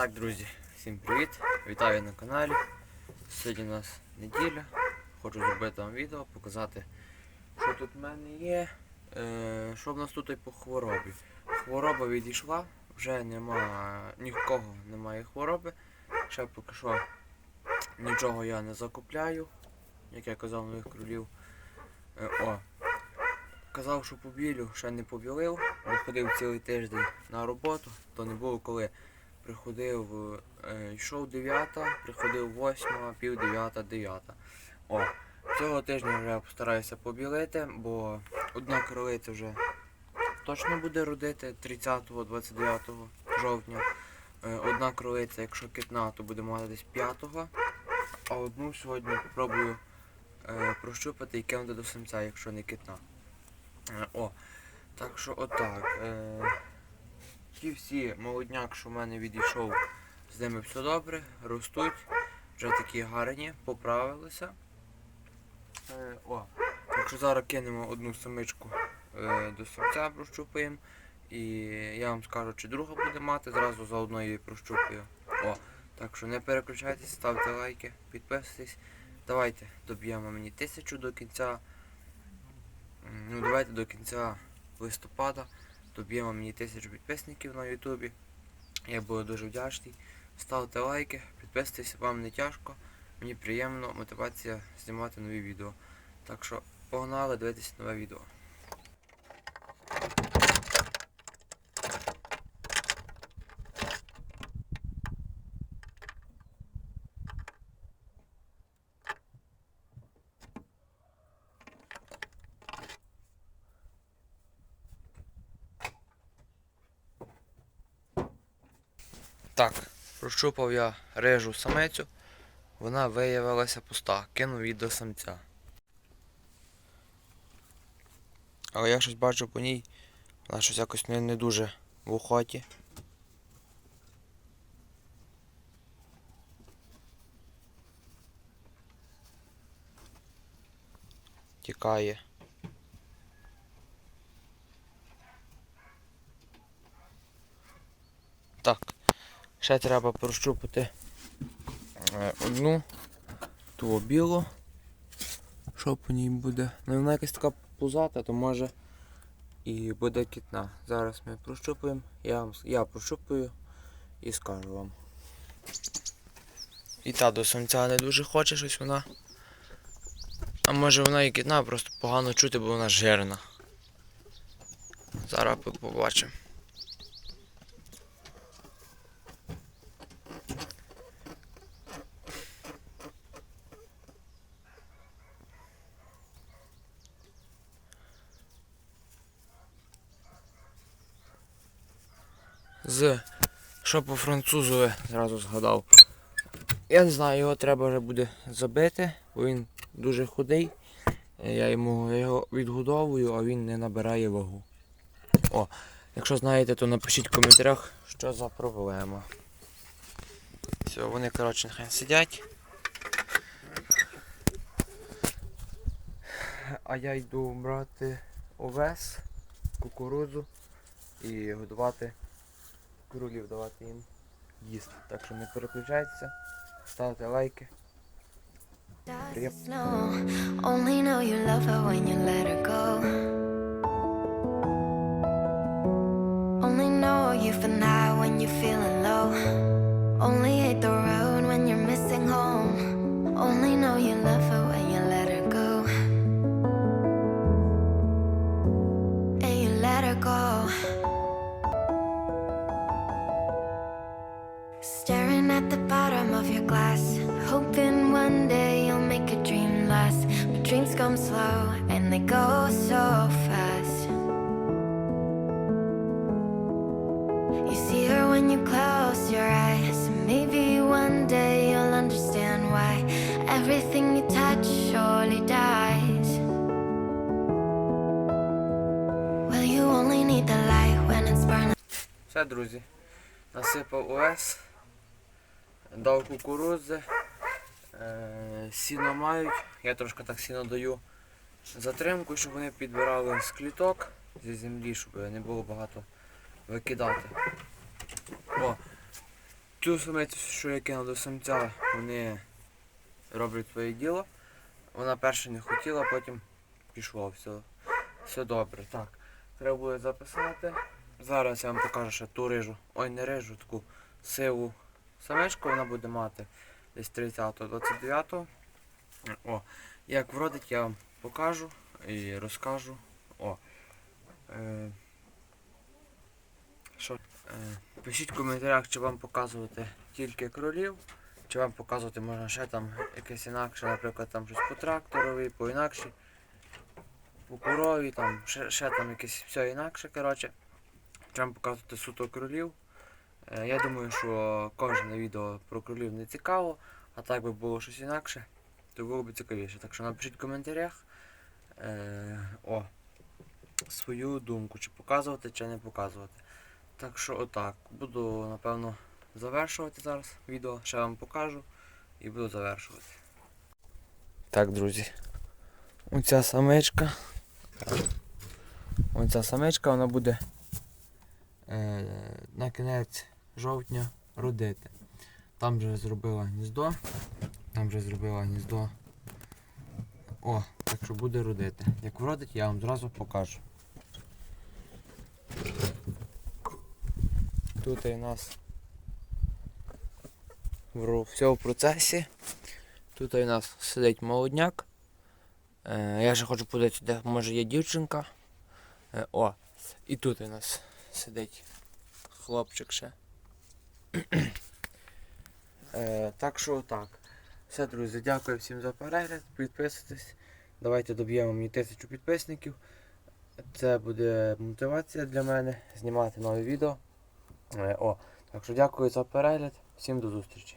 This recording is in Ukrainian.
Так, друзі, всім привіт! Вітаю на каналі. Сьогодні у нас неділя. Хочу зробити вам відео, показати, що тут в мене є. Е, що в нас тут і по хворобі. Хвороба відійшла, вже нема нікого немає хвороби. Ще поки що нічого я не закупляю, як я казав нових кролів. Е, о, казав, що побілю, ще не побілив, бо ходив цілий тиждень на роботу, то не було коли приходив, е, йшов 9, приходив 8, пів 9, 9. О, цього тижня вже постараюся побілити, бо одна кролиця вже точно буде родити 30-29 жовтня. Е, Одна кролиця, якщо китна, то буде мати десь 5, а одну сьогодні попробую е, прощупати і кинути до самця, якщо не китна. Е, О, так що отак. Е, ті всі молодняк, що в мене відійшов, з ними все добре, ростуть, вже такі гарні, поправилися. Е, о, якщо зараз кинемо одну самичку е, до самця, прощупаємо. І я вам скажу, чи друга буде мати, зразу заодно її прощупаю. О, так що не переключайтесь, ставте лайки, підписуйтесь. Давайте доб'ємо мені тисячу до кінця. Ну давайте до кінця листопада доб'ємо мені тисячу підписників на Ютубі. Я буду дуже вдячний. Ставте лайки, підписуйтесь, вам не тяжко. Мені приємно, мотивація знімати нові відео. Так що погнали дивитися нове відео. Так, прощупав я рижу самицю. Вона виявилася пуста. Кинув її до самця. Але я щось бачу по ній. Вона щось якось не, не дуже в охоті. Тікає. Так. Ще треба прощупати е, одну ту білу. Що по ній буде? Ну вона якась така пузата, то може і буде кітна. Зараз ми прощупуємо, я, вам, я прощупую і скажу вам. І та до сонця не дуже хоче щось вона. А може вона і кітна, просто погано чути, бо вона жирна. Зараз побачимо. З що по французові зразу згадав. Я не знаю, його треба вже буде забити, бо він дуже худий. Я йому його відгодовую, а він не набирає вагу. О, якщо знаєте, то напишіть в коментарях, що за проблема. Все, вони, коротше, нехай сидять. А я йду брати овес, кукурудзу і годувати кролів давати їм їсти. Так що не переключайтеся, ставте лайки. Yep. But dreams come slow and they go so fast. You see her when you close your eyes. and Maybe one day you'll understand why everything you touch surely dies. Well, you only need the light when it's burning. Все, друзі. Насипав овес, дав кукурудзи, е, сіно мають. Я трошки так сіно даю затримку, щоб вони підбирали з кліток зі землі, щоб не було багато викидати. О, цю самицю, що я кинув до самця, вони роблять своє діло. Вона перша не хотіла, потім пішло. Все, все добре. Так, треба буде записати. Зараз я вам покажу ще ту рижу. Ой, не рижу, таку сиву самичку вона буде мати десь 30-29. О, як вродить, я вам покажу і розкажу. О. Е, що? Е, пишіть в коментарях, чи вам показувати тільки кролів, чи вам показувати можна ще там якесь інакше, наприклад, там щось по тракторові, по інакші, по корові, там, ще, ще там якесь все інакше, коротше. Чи вам показувати суто кролів. Е, я думаю, що кожне відео про кролів не цікаво, а так би було щось інакше, то було б цікавіше. Так що напишіть в коментарях е, о, свою думку, чи показувати, чи не показувати. Так що отак. Буду напевно завершувати зараз відео, ще вам покажу і буду завершувати. Так, друзі. Оця самичка. Оця самичка вона буде е, на кінець жовтня родити. Там вже зробила гніздо. Там вже зробила гніздо. О, так що буде родити. Як вродить, я вам зразу покажу. Тут у нас все в процесі. Тут у нас сидить молодняк. Е, я ще хочу подивитися, де може є дівчинка. Е, о, і тут у нас сидить хлопчик ще. е, так що так. Все, друзі, дякую всім за перегляд. Підписуйтесь. Давайте доб'ємо мені тисячу підписників. Це буде мотивація для мене знімати нові відео. Е, О, так що дякую за перегляд. Всім до зустрічі.